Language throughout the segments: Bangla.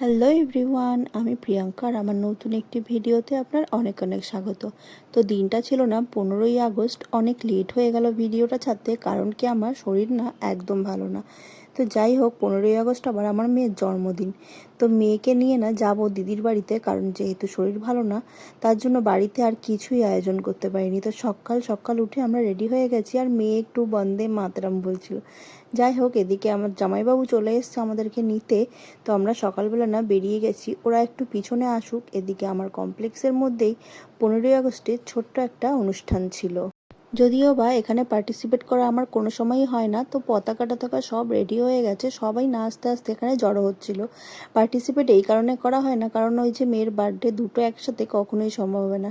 হ্যালো এভরিওয়ান আমি প্রিয়াঙ্কা আর আমার নতুন একটি ভিডিওতে আপনার অনেক অনেক স্বাগত। তো দিনটা ছিল না, পনেরোই আগস্ট, অনেক লেট হয়ে গেল ভিডিওটা ছাড়তে, কারণ কি আমার শরীর না একদম ভালো না। তো যাই হোক, পনেরোই আগস্ট আবার আমার মেয়ের জন্মদিন। তো মেয়েকে নিয়ে না যাব দিদির বাড়িতে, কারণ যেহেতু শরীর ভালো না, তার জন্য বাড়িতে আর কিছুই আয়োজন করতে পারিনি। তো সকাল সকাল উঠে আমরা রেডি হয়ে গেছি আর মেয়ে একটু বন্দে মাতরাম বলছিল। যাই হোক, এদিকে আমার জামাইবাবু চলে এসছে আমাদেরকে নিতে। তো আমরা সকালবেলা না বেরিয়ে গেছি, ওরা একটু পিছনে আসুক। এদিকে আমার কমপ্লেক্সের মধ্যেই পনেরোই আগস্টে ছোট্ট একটা অনুষ্ঠান ছিল। যদিও বা এখানে পার্টিসিপেট করা আমার কোনো সময়ই হয় না, তো পতাকা টতাকা সব রেডি হয়ে গেছে, সবাই না আস্তে আস্তে এখানে জড়ো হচ্ছিল। পার্টিসিপেট এই কারণে করা হয় না, কারণ ওই যে মেয়ের বার্থডে দুটো একসাথে কখনোই সম্ভব হবে না।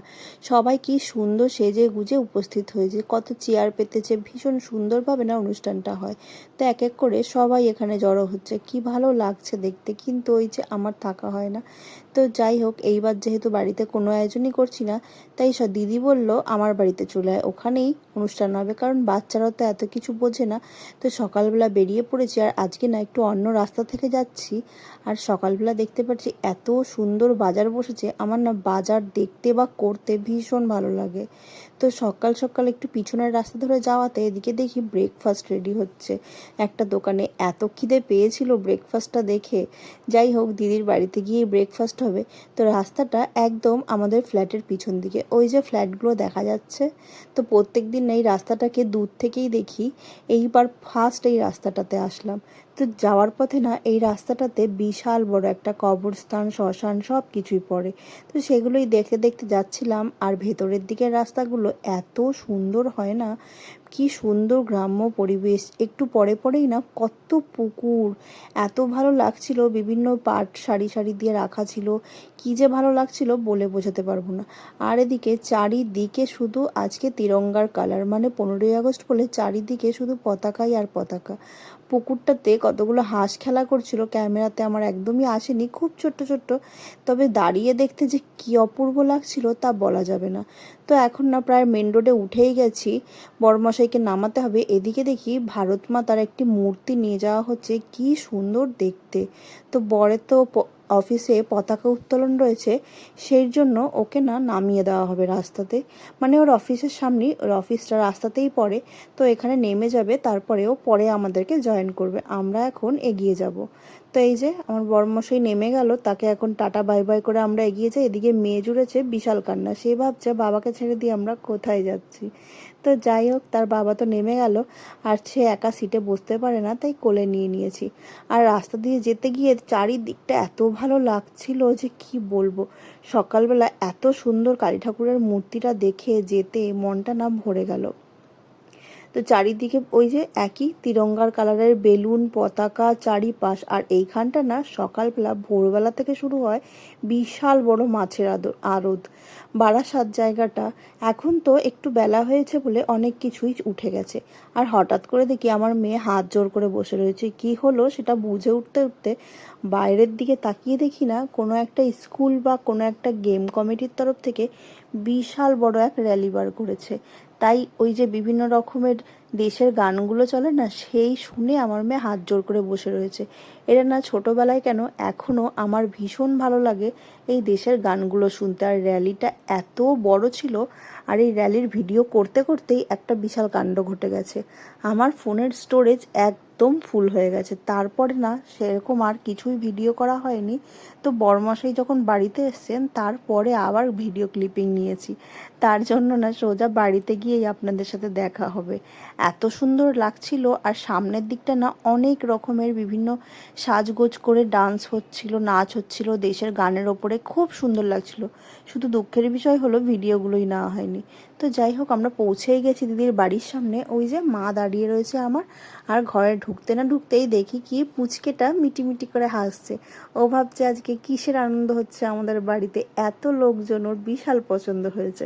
সবাই কি সুন্দর সেজে গুজে উপস্থিত হয়েছে, কত চেয়ার পেতেছে, ভীষণ সুন্দরভাবে না অনুষ্ঠানটা হয়। তো এক এক করে সবাই এখানে জড়ো হচ্ছে, কি ভালো লাগছে দেখতে, কিন্তু ওই যে আমার থাকা হয় না। তো যাই হোক, এইবার যেহেতু বাড়িতে কোনো আয়োজনই করছি না, তাই দিদি বলল, আমার বাড়িতে চলে আয়। ওখানেই অনুষ্ঠান হবে, কারণ বাচ্চারাও তো এত কিছু বোঝে না। তো সকালবেলা বেরিয়ে পড়েছি আর আজকে না একটু অন্য রাস্তা থেকে যাচ্ছি। আর সকালবেলা দেখতে পাচ্ছি এত সুন্দর বাজার বসেছে, আমার না বাজার দেখতে বা করতে ভীষণ ভালো লাগে। তো সকাল সকাল একটু পিছনের রাস্তা ধরে যাওয়াতে এদিকে দেখি ব্রেকফাস্ট রেডি হচ্ছে। একটা দোকানে এত খিদে পেয়েছিল ব্রেকফাস্টটা দেখে। যাই হোক, দিদির বাড়িতে গিয়ে ব্রেকফাস্ট হবে। তো রাস্তাটা একদম আমাদের ফ্ল্যাটের পিছন দিকে। ওই যে ফ্ল্যাটগুলো দেখা যাচ্ছে। তো প্রত্যেক দিন এই রাস্তাটাকে দূর থেকেই দেখি, এইবার ফার্স্ট এই রাস্তাটাতে আসলাম। তো যাওয়ার পথে না, এই রাস্তাটাতে বিশাল বড় একটা কবরস্থান, শ্মশান সব কিছুই পড়ে। তো সেগুলোই দেখতে দেখতে যাচ্ছিলাম, আর ভেতরের দিকের রাস্তাগুলো এত সুন্দর হয় না কি সুন্দর গ্রাম্য পরিবেশ। একটু পরে পরেই না কত পুকুর। এত ভালো লাগছিল, বিভিন্ন পাট সারি সারি দিয়ে রাখা ছিল। কি যে ভালো লাগছিল বলে বোঝাতে পারব না। আর এদিকে চারিদিকে শুধু আজকে তিরঙ্গার কালার মানে পনেরোই আগস্ট বলে চারিদিকে শুধু পতাকাই আর পতাকা। পুকুরটাতে কতগুলো হাঁস খেলা করছিল, ক্যামেরাতে আমার একদমই আসেনি, খুব ছোট্ট ছোট্ট। তবে দাঁড়িয়ে দেখতে যে কি অপূর্ব লাগছিল তা বলা যাবে না। তো এখন না প্রায় মেন রোডে উঠেই গেছি। বড়মশাইকে নামাতে হবে। এদিকে দেখি ভারত মাতার একটি মূর্তি নিয়ে যাওয়া হচ্ছে। কি সুন্দর দেখতে। তো বরের তো অফিসে পতাকা উত্তোলন রয়েছে, সেই জন্য ওকে না নামিয়ে দেওয়া হবে রাস্তাতে। মানে ওর অফিসের সামনেই, ওর অফিসটা রাস্তাতেই পড়ে, তো এখানে নেমে যাবে, তারপরেও পরে আমাদেরকে জয়েন করবে। আমরা এখন এগিয়ে যাব। তো এই যে, আমার বড়মশাই নেমে গেল, তাকে এখন টাটা, বাই বাই করে আমরা এগিয়ে যাই। এদিকে মেয়ে জুড়েছে বিশাল কান্না। সে ভাবছে, বাবাকে ছেড়ে দিয়ে আমরা কোথায় যাচ্ছি? তো যাই হোক, তার বাবা তো নেমে গেল আর সে একা সিটে বসতে পারে না, তাই কোলে নিয়ে নিয়েছি। আর রাস্তা দিয়ে যেতে গিয়ে চারিদিকটা এত ভালো লাগছিল যে কি বলব? সকালবেলা এত সুন্দর কালী ঠাকুরের মূর্তিটা দেখে যেতে মনটা না ভরে গেল। তো চারিদিকে ওই যে একই তিরঙ্গার কালারের বেলুন, পতাকা, চারিপাশ। আর এইখানটা না সকালবেলা, ভোরবেলা থেকে শুরু হয় বিশাল বড় মাছের আদর আড়ত বারাসাত জায়গাটা এখন তো একটু বেলা হয়েছে বলে অনেক কিছুই উঠে গেছে। আর হঠাৎ করে দেখি আমার মেয়ে হাত জোর করে বসে রয়েছে। কি হলো সেটা বুঝে উঠতে উঠতে বাইরের দিকে তাকিয়ে দেখি না, কোনো একটা স্কুল বা কোনো একটা গেম কমিটির তরফ থেকে বিশাল বড় এক র্যালি বার করেছে। তাই ওই যে বিভিন্ন রকমের দেশের গানগুলো চলে না, সেই শুনে আমার মেয়ে হাত জোর করে বসে রয়েছে। এটা না ছোটোবেলায় কেন এখনও আমার ভীষণ ভালো লাগে এই দেশের গানগুলো শুনতে। আর র্যালিটা এত বড় ছিল, আর এই র্যালির ভিডিও করতে করতেই একটা বিশাল কাণ্ড ঘটে গেছে। আমার ফোনের স্টোরেজ একদম ফুল হয়ে গেছে। তারপরে না সেরকম আর কিছুই ভিডিও করা হয়নি। তো বরমাসাই যখন বাড়িতে এসছেন, তারপরে আবার ভিডিও ক্লিপিং নিয়েছি। তার জন্য না সোজা বাড়িতে গিয়েই আপনাদের সাথে দেখা হবে। এত সুন্দর লাগছিল আর সামনের দিকটা না অনেক রকমের বিভিন্ন সাজগোজ করে ডান্স হচ্ছিল, নাচ হচ্ছিল, দেশের গানের ওপরে খুব সুন্দর লাগছিল। শুধু দুঃখের বিষয় হলো ভিডিওগুলোই নেওয়া হয়নি। তো যাই হোক, আমরা পৌঁছেই গেছি দিদির বাড়ির সামনে। ওই যে মা দাঁড়িয়ে রয়েছে আমার। আর ঘরে ঢুকতে না ঢুকতেই দেখি কি পুচকেটা মিটিমিটি করে হাসছে। ও ভাবছে আজকে কিসের আনন্দ হচ্ছে আমাদের বাড়িতে? এত লোকজন, ওর বিশাল পছন্দ হয়েছে।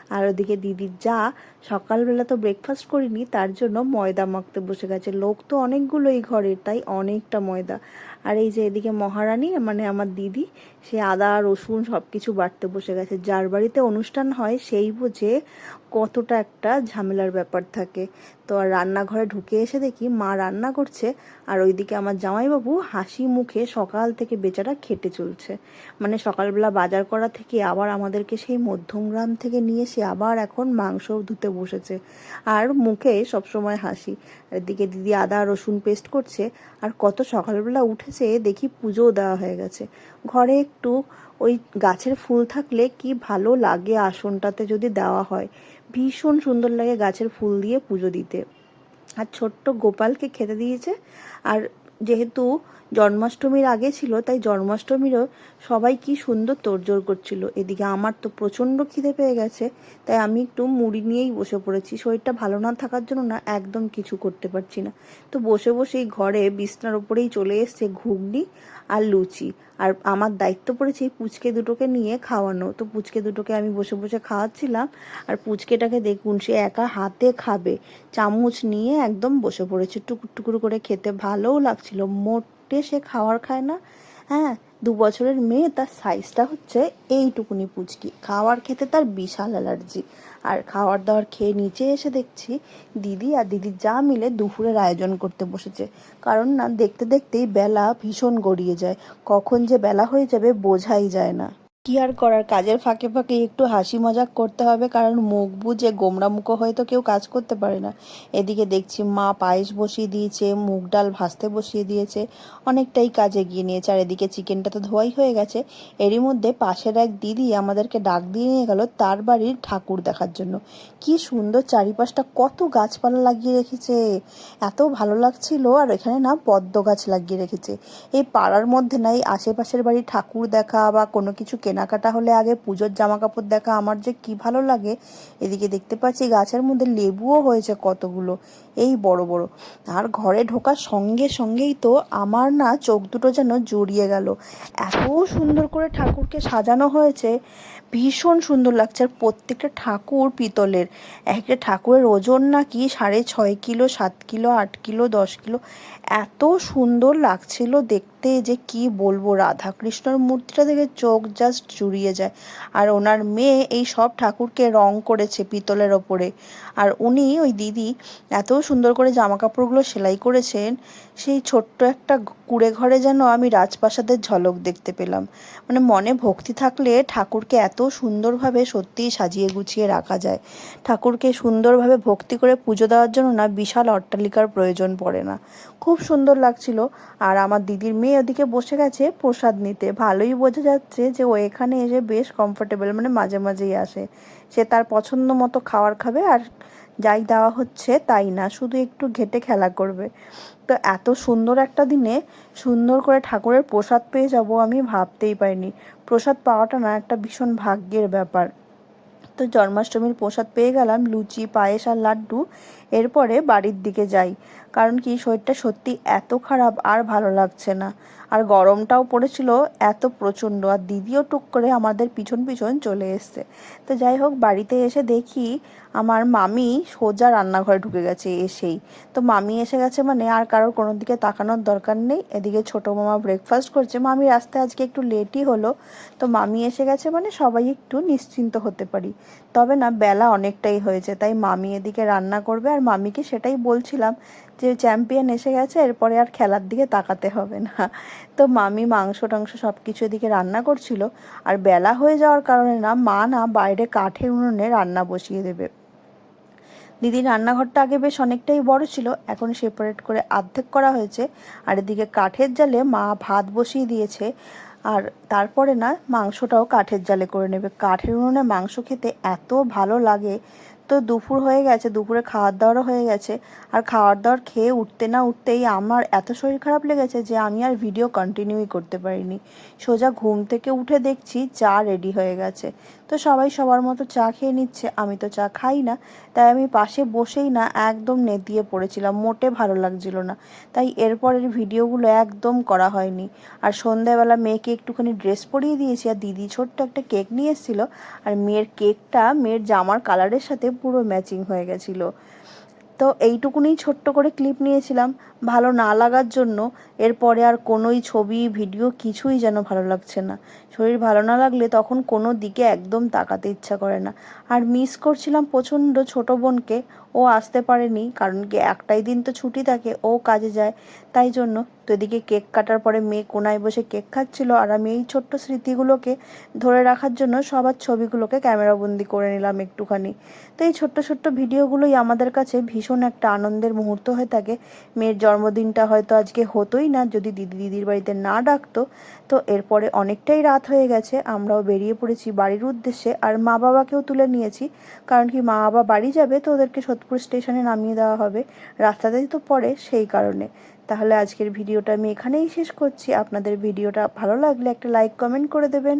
আর ওদিকে দিদির যা, সকালবেলা তো ব্রেকফাস্ট করিনি, তার জন্য ময়দা মাখতে বসে গেছে। লোক তো অনেকগুলোই ঘরের, তাই অনেকটা ময়দা। আর এই যে এদিকে মহারানী মানে আমার দিদি, সে আদা, রসুন সব কিছু বাড়তে বসে গেছে। যার বাড়িতে অনুষ্ঠান হয়, সেই বুঝে কতটা একটা ঝামেলার ব্যাপার থাকে। তো আর রান্নাঘরে ঢুকে এসে দেখি মা রান্না করছে, আর ওইদিকে আমার জামাইবাবু হাসি মুখে সকাল থেকে বেচারা খেটে চলছে। মানে সকালবেলা বাজার করা থেকে আবার আমাদেরকে সেই মধ্যমগ্রাম থেকে নিয়ে এসে আবার এখন মাংস ধুতে বসেছে। আর মুখে সবসময় হাসি। এদিকে দিদি আদা, রসুন পেস্ট করছে। আর কত সকালবেলা উঠেছে, দেখি পুজোও দেওয়া হয়ে গেছে। ঘরে একটু ওই গাছের ফুল থাকলে কি ভালো লাগে আসনটাতে যদি দেওয়া হয়। ভীষণ সুন্দর লাগে গাছের ফুল দিয়ে পুজো দিতে। আর ছোট্ট গোপালকে খেতে দিয়েছে। আর যেহেতু জন্মাষ্টমীর আগে ছিল, তাই জন্মাষ্টমীরও সবাই কি সুন্দর তোড়জোড় করছিল। এদিকে আমার তো প্রচণ্ড খিদে পেয়ে গেছে, তাই আমি একটু মুড়ি নিয়েই বসে পড়েছি। শরীরটা ভালো না থাকার জন্য না একদম কিছু করতে পারছি না। তো বসে বসেই ঘরে বিছনার ওপরেই চলে এসছে ঘুগনি আর লুচি। আর আমার দায়িত্ব পড়েছে এই পুচকে দুটোকে নিয়ে খাওয়ানো। তো পুচকে দুটোকে আমি বসে বসে খাওয়াচ্ছিলাম, আর পুচকেটাকে দেখুন সে একা হাতে খাবে। চামচ নিয়ে একদম বসে পড়েছে। টুকুর টুকুর করে খেতে ভালোও লাগছিল, মোটে সে খাওয়ার খায় না। হ্যাঁ দু বছরের মেয়ে, তার সাইজটা হচ্ছে এইটুকুনি পুচকি। খাওয়ার খেতে তার বিশাল অ্যালার্জি আর খাওয়ার দাওয়ার খেয়ে নিচে এসে দেখছি দিদি আর দিদি যা মিলে দুপুরের আয়োজন করতে বসেছে। কারণ না, দেখতে দেখতেই বেলা ভীষণ গড়িয়ে যায়। কখন যে বেলা হয়ে যাবে বোঝাই যায় না। কি আর করার? কাজের ফাঁকে ফাঁকে একটু হাসি মজাক করতে হবে, কারণ মুখ বুঝে গোমরা মুখো হয়ে তো কেউ কাজ করতে পারে না। এদিকে দেখছি মা পায়েস বসিয়ে দিয়েছে, মুগ ডাল ভাজতে বসিয়ে দিয়েছে, অনেকটাই কাজে গিয়ে নিয়েছে। আর এদিকে চিকেনটা তো ধোয়াই হয়ে গেছে। এরই মধ্যে পাশের এক দিদি আমাদেরকে ডাক দিয়ে নিয়ে গেল তার বাড়ির ঠাকুর দেখার জন্য। কি সুন্দর চারিপাশটা, কত গাছপালা লাগিয়ে রেখেছে। এত ভালো লাগছিল, আর এখানে না পদ্ম গাছ লাগিয়ে রেখেছে। এই পাড়ার মধ্যে না, এই আশেপাশের বাড়ির ঠাকুর দেখা বা কোনো কিছু কেনাকাটা হলে আগে পুজোর জামা কাপড় দেখা আমার যে কি ভালো লাগে। এদিকে দেখতে পাচ্ছি গাছের মধ্যে লেবুও হয়েছে কতগুলো, এই বড় বড়। আর ঘরে ঢোকার সঙ্গে সঙ্গেই তো আমার না চোখ দুটো যেন জড়িয়ে গেল। এত সুন্দর করে ঠাকুরকে সাজানো হয়েছে, ভীষণ সুন্দর লাগছে। আর প্রত্যেকটা ঠাকুর পিতলের, একটা ঠাকুরের ওজন নাকি সাড়ে ছয় কিলো, সাত কিলো, আট কিলো, দশ কিলো, এত সুন্দর লাগছিল দেখতে। যে কি বলব, রাধাকৃষ্ণর মূর্তিটা দেখে চোখ জাস্ট জুড়িয়ে যায়। আর ওনার মেয়ে এই সব ঠাকুরকে রং করেছে পিতলের ওপরে। আর উনি ওই দিদি এত সুন্দর করে জামা কাপড়গুলো সেলাই করেছেন, সেই ছোট্ট একটা কুড়ে ঘরে যেন আমি রাজপ্রাসাদের ঝলক দেখতে পেলাম। মানে মনে ভক্তি থাকলে ঠাকুরকে এত সুন্দরভাবে সত্যিই সাজিয়ে গুছিয়ে রাখা যায়। ঠাকুরকে সুন্দরভাবে ভক্তি করে পুজো দেওয়ার জন্য না বিশাল অট্টালিকার প্রয়োজন পড়ে না। খুব সুন্দর লাগছিল। আর আমার দিদির মেয়ে ওদিকে বসে গেছে প্রসাদ নিতে। ভালোই বোঝা যাচ্ছে যে ও এখানে এসে বেশ কমফোর্টেবল মানে মাঝে মাঝেই আসে। সে তার পছন্দ মতো খাবার খাবে আর যাই দেওয়া হচ্ছে তাই না, শুধু একটু ঘেটে খেলা করবে। তো এত সুন্দর একটা দিনে সুন্দর করে ঠাকুরের প্রসাদ পেয়ে যাব আমি ভাবতেই পারিনি। প্রসাদ পাওয়াটা না একটা ভীষণ ভাগ্যের ব্যাপার। তো জন্মাষ্টমীর প্রসাদ পেয়ে গেলাম, লুচি, পায়েস আর লাড্ডু। এরপরে বাড়ির দিকে যাই। কারণ কি, শরীরটা সত্যি এত খারাপ আর ভালো লাগছে না। আর গরমটাও পড়েছিল এত প্রচণ্ড, আর দিদিও টুক করে আমাদের পিছন পিছন চলে এসছে। তো যাই হোক, বাড়িতে এসে দেখি আমার মামি সোজা রান্নাঘরে ঢুকে গেছে এসেই। তো মামি এসে গেছে মানে আর কারোর কোনো দিকে তাকানোর দরকার নেই। এদিকে ছোটো মামা ব্রেকফাস্ট করছে। মামি রাস্তায় আজকে একটু লেটই হলো। তো মামি এসে গেছে মানে সবাই একটু নিশ্চিন্ত হতে পারি। তবে না, বেলা অনেকটাই হয়েছে, তাই মামি এদিকে রান্না করবে। আর মামিকে সেটাই বলছিলাম যে চ্যাম্পিয়ন এসে গেছে, এরপরে আর খেলার দিকে তাকাতে হবে না। তো মামি মাংস টাংস সব কিছু এদিকে রান্না করছিল, আর বেলা হয়ে যাওয়ার কারণে না, মা না, বাইরে কাঠের উনুনে রান্না বসিয়ে দেবে। দিদি রান্নাঘরটা আগে বেশ অনেকটাই বড় ছিল, এখন সেপারেট করে আর্ধেক করা হয়েছে। আর এদিকে কাঠের জালে মা ভাত বসিয়ে দিয়েছে, আর তারপরে না, মাংসটাও কাঠের জালে করে নেবে। কাঠের উনুনে মাংস খেতে এত ভালো লাগে তো দুপুর হয়ে গেছে, দুপুরে খাওয়ার দাওয়ারও হয়ে গেছে। আর খাওয়ার দাওয়ার খেয়ে উঠতে না উঠতেই আমার এত শরীর খারাপ লেগেছে যে আমি আর ভিডিও কন্টিনিউই করতে পারিনি। সোজা ঘুম থেকে উঠে দেখছি চা রেডি হয়ে গেছে। তো সবাই সবার মতো চা খেয়ে নিচ্ছে, আমি তো চা খাই না। তাই আমি পাশে বসেই না একদম নেতিয়ে পড়েছিলাম, মোটে ভালো লাগছিল না। তাই এরপরের ভিডিওগুলো একদম করা হয়নি। আর সন্ধ্যাবেলা মেয়েকে একটুখানি ড্রেস পরিয়ে দিয়েছি, আর দিদি ছোট্ট একটা কেক নিয়ে এসেছিল। আর মেয়ের কেকটা মেয়ের জামার কালারের সাথে পুরো ম্যাচিং হয়ে গেছিল। তো এইটুকুনি ছোট্ট করে ক্লিপ নিয়েছিলাম। ভালো না লাগার জন্য এরপরে আর কোনোই ছবি ভিডিও কিছুই যেন ভালো লাগছে না। শরীর ভালো না লাগলে তখন কোনো দিকে একদম তাকাতে ইচ্ছা করে না। আর মিস করছিলাম প্রচণ্ড ছোটো বোনকে। ও আসতে পারেনি, কারণ কি একটাই দিন তো ছুটি থাকে, ও কাজে যায়। তাই জন্য তো এদিকে কেক কাটার পরে মেয়ে কোনায় বসে কেক খাচ্ছিল আর আমি এই ছোট্ট স্মৃতিগুলোকে ধরে রাখার জন্য সবার ছবিগুলোকে ক্যামেরাবন্দি করে নিলাম একটুখানি। তো এই ছোট্ট ছোট্ট ভিডিওগুলোই আমাদের কাছে ভীষণ একটা আনন্দের মুহূর্ত হয়ে থাকে। মেয়ের জন্মদিনটা হয়তো আজকে হতোই না, যদি দিদি দিদির বাড়িতে না ডাকতো, তো এরপরে অনেকটাই রাত হয়ে গেছে, আমরাও বেরিয়ে পড়েছি বাড়ির উদ্দেশ্যে। আর মা বাবাকেও তুলে নিয়েছি, কারণ কি মা বাবা বাড়ি যাবে তো ওদেরকে সোদপুর স্টেশনে নামিয়ে দেওয়া হবে। রাস্তাতেই তো পড়ে সেই কারণে। তাহলে আজকের ভিডিওটা আমি এখানেই শেষ করছি। আপনাদের ভিডিওটা ভালো লাগলে একটা লাইক, কমেন্ট করে দেবেন।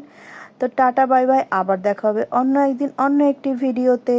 তো টাটা, বাই বাই। আবার দেখা হবে অন্য একদিন অন্য একটি ভিডিওতে।